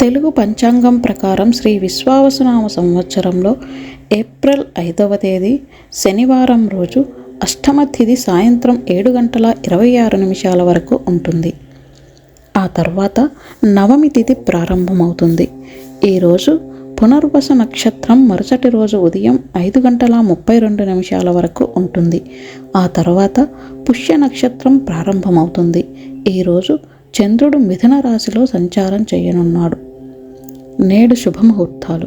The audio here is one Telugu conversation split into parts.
తెలుగు పంచాంగం ప్రకారం శ్రీ విశ్వావసునామ సంవత్సరంలో ఏప్రిల్ ఐదవ తేదీ శనివారం రోజు అష్టమ తిథి సాయంత్రం ఏడు గంటల ఇరవై ఆరు నిమిషాల వరకు ఉంటుంది. ఆ తర్వాత నవమి తిథి ప్రారంభమవుతుంది. ఈరోజు పునర్వస నక్షత్రం మరుసటి రోజు ఉదయం ఐదు గంటల ముప్పై రెండు నిమిషాల వరకు ఉంటుంది. ఆ తర్వాత పుష్య నక్షత్రం ప్రారంభమవుతుంది. ఈరోజు చంద్రుడు మిథున రాశిలో సంచారం చేయనున్నాడు. నేడు శుభముహూర్తాలు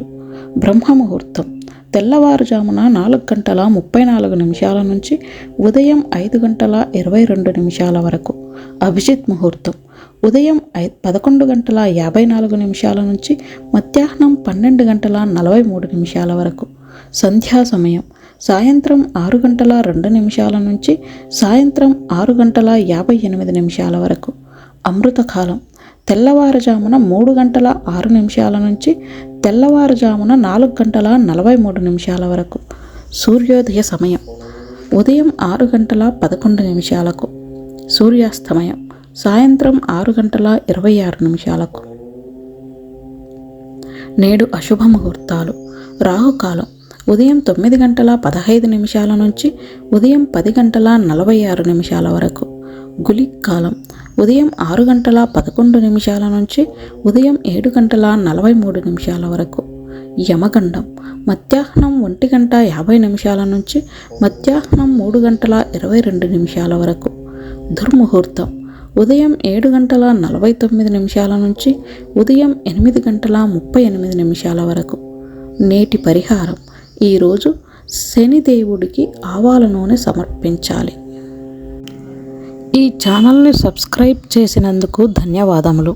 బ్రహ్మముహూర్తం తెల్లవారుజామున నాలుగు గంటల ముప్పై నాలుగు నిమిషాల నుంచి ఉదయం ఐదు గంటల ఇరవై రెండు నిమిషాల వరకు అభిజిత్ ముహూర్తం. ఉదయం ఐ పదకొండు గంటల యాభై నాలుగు నిమిషాల నుంచి మధ్యాహ్నం పన్నెండు గంటల నలభై మూడు నిమిషాల వరకు సంధ్యా సమయం. సాయంత్రం ఆరు గంటల రెండు నిమిషాల నుంచి సాయంత్రం ఆరు గంటల యాభై ఎనిమిది నిమిషాల వరకు అమృతకాలం. తెల్లవారుజామున మూడు గంటల ఆరు నిమిషాల నుంచి తెల్లవారుజామున నాలుగు గంటల నలభై మూడు నిమిషాల వరకు. సూర్యోదయ సమయం. ఉదయం ఆరు గంటల పదకొండు నిమిషాలకు. సూర్యాస్తమయం. సాయంత్రం ఆరు గంటల ఇరవై ఆరు నిమిషాలకు. నేడు అశుభ ముహూర్తాలు. రాహుకాలం. ఉదయం తొమ్మిది గంటల పదహైదు నిమిషాల నుంచి ఉదయం పది గంటల నలభై ఆరు నిమిషాల వరకు. గులిక్ కాలం ఉదయం ఆరు గంటల పదకొండు నిమిషాల నుంచి ఉదయం ఏడు గంటల నలభై మూడు నిమిషాల వరకు. యమగండం. మధ్యాహ్నం ఒంటి గంట యాభై నిమిషాల నుంచి మధ్యాహ్నం మూడు గంటల ఇరవై రెండు నిమిషాల వరకు. దుర్ముహూర్తం. ఉదయం ఏడు గంటల నలభై తొమ్మిది నిమిషాల నుంచి ఉదయం ఎనిమిది గంటల ముప్పై ఎనిమిది నిమిషాల వరకు. నేటి పరిహారం. ఈరోజు శనిదేవుడికి ఆవాల నూనె సమర్పించాలి. ఈ ఛానల్ని సబ్స్క్రైబ్ చేసినందుకు ధన్యవాదములు.